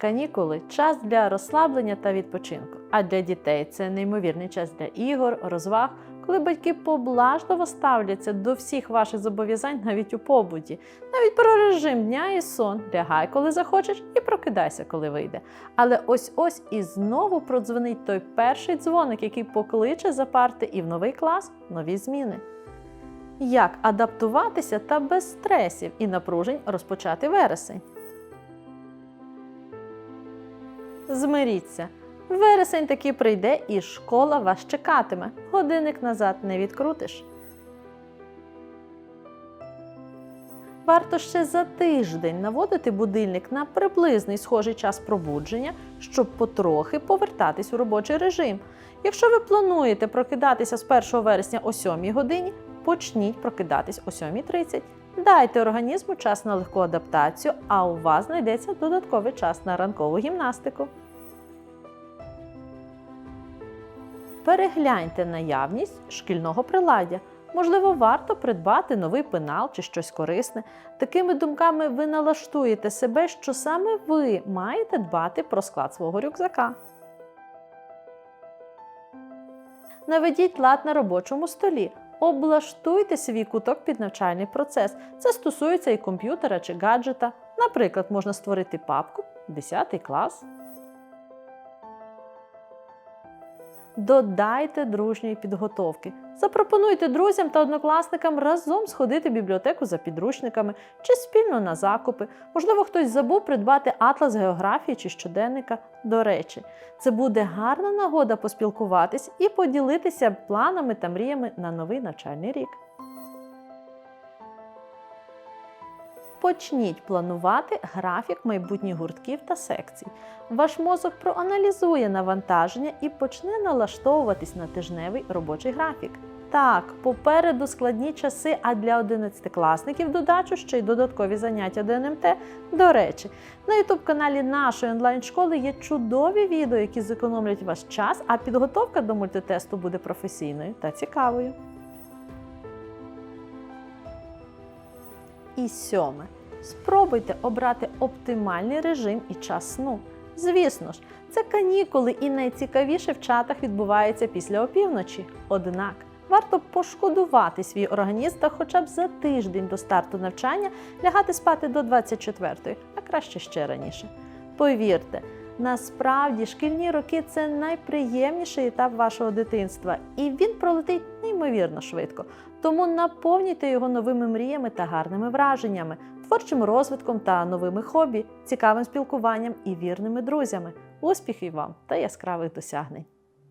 Канікули час для розслаблення та відпочинку. А для дітей це неймовірний час для ігор, розваг, коли батьки поблажливо ставляться до всіх ваших зобов'язань навіть у побуті, навіть про режим дня і сон. Лягай, коли захочеш, і прокидайся, коли вийде. Але ось ось і знову продзвонить той перший дзвоник, який покличе за парти і в новий клас нові зміни. Як адаптуватися та без стресів і напружень розпочати вересень? Змиріться. Вересень таки прийде, і школа вас чекатиме. Годинник назад не відкрутиш. Варто ще за тиждень наводити будильник на приблизний схожий час пробудження, щоб потрохи повертатись у робочий режим. Якщо ви плануєте прокидатися з 1 вересня о 7 годині, почніть прокидатись о 7.30. Дайте організму час на легку адаптацію, а у вас знайдеться додатковий час на ранкову гімнастику. Перегляньте наявність шкільного приладдя. Можливо, варто придбати новий пенал чи щось корисне. Такими думками ви налаштуєте себе, що саме ви маєте дбати про склад свого рюкзака. Наведіть лад на робочому столі. Облаштуйте свій куток під навчальний процес. Це стосується і комп'ютера чи гаджета. Наприклад, можна створити папку 10 клас. Додайте дружньої підготовки. Запропонуйте друзям та однокласникам разом сходити в бібліотеку за підручниками чи спільно на закупи. Можливо, хтось забув придбати атлас географії чи щоденника. До речі, це буде гарна нагода поспілкуватись і поділитися планами та мріями на новий навчальний рік. Почніть планувати графік майбутніх гуртків та секцій. Ваш мозок проаналізує навантаження і почне налаштовуватись на тижневий робочий графік. Так, попереду складні часи, а для 11-класників додачу ще й додаткові заняття до НМТ. До речі, на ютуб-каналі нашої онлайн-школи є чудові відео, які зекономлять ваш час, а підготовка до мультитесту буде професійною та цікавою. І сьоме. Спробуйте обрати оптимальний режим і час сну. Звісно ж, це канікули і найцікавіше в чатах відбувається після опівночі. Однак варто пошкодувати свій організм та хоча б за тиждень до старту навчання лягати спати до 24-ї, а краще ще раніше. Повірте, насправді шкільні роки це найприємніший етап вашого дитинства, і він пролетить неймовірно швидко. Тому наповнюйте його новими мріями та гарними враженнями, творчим розвитком та новими хобі, цікавим спілкуванням і вірними друзями. Успіхів вам та яскравих досягнень!